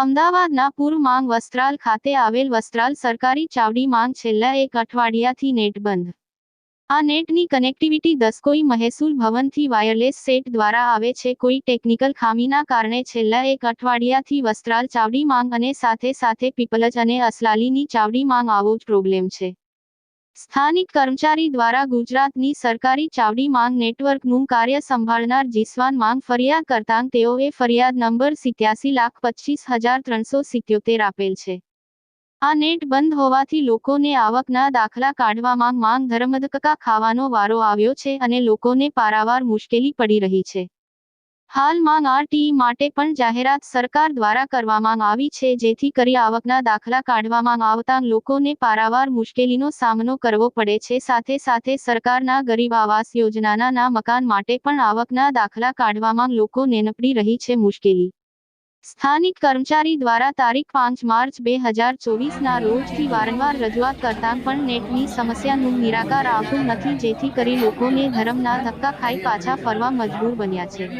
અમદાવાદના પૂર્વ માંગ વસ્ત્રાલ ખાતે આવેલ વસ્ત્રાલ સરકારી ચાવડી માંગ છેલ્લા એક અઠવાડિયાથી નેટ બંધ. આ નેટની કનેક્ટિવિટી દસકોઈ મહેસૂલ ભવનથી વાયરલેસ સેટ દ્વારા આવે છે. કોઈ ટેકનિકલ ખામીના કારણે છેલ્લા એક અઠવાડિયાથી વસ્ત્રાલ ચાવડી માંગ અને સાથે સાથે પીપલજ અને અસલાલીની ચાવડી માંગ આવો જ પ્રોબ્લેમ છે. સ્થાનિક કર્મચારી દ્વારા ગુજરાતની સરકારી ચાવડી માંગ નેટવર્કનું કાર્ય સંભાળનાર જીસવાન માંગ ફરિયાદ કરતાં તેઓએ ફરિયાદ નંબર સિત્યાસી લાખ પચીસ હજાર ત્રણસો સિત્યોતેર આપેલ છે. આ નેટ બંધ હોવાથી લોકોને આવકના દાખલા કાઢવામાં માંગ ધર્મધક્કા ખાવાનો વારો આવ્યો છે અને લોકોને પારાવાર મુશ્કેલી પડી રહી છે. હાલ માંગ આરટીઈ માટે પણ જાહેરાત સરકાર દ્વારા કરવામાં આવી છે, જેથી કરી આવકના દાખલા કાઢવામાં આવતા લોકોને પારાવાર મુશ્કેલીનો સામનો કરવો પડે છે. સાથે સાથે સરકારના ગરીબ આવાસ યોજનાના મકાન માટે પણ આવકના દાખલા કાઢવામાં લોકો નેનપડી રહી છે મુશ્કેલી. સ્થાનિક કર્મચારી દ્વારા તારીખ પાંચ માર્ચ બે હજાર ચોવીસના રોજથી વારંવાર રજૂઆત કરતાં પણ નેટની સમસ્યાનું નિરાકાર આવતું નથી, જેથી કરી લોકોને ધરમના ધક્કા ખાઈ પાછા ફરવા મજબૂર બન્યા છે.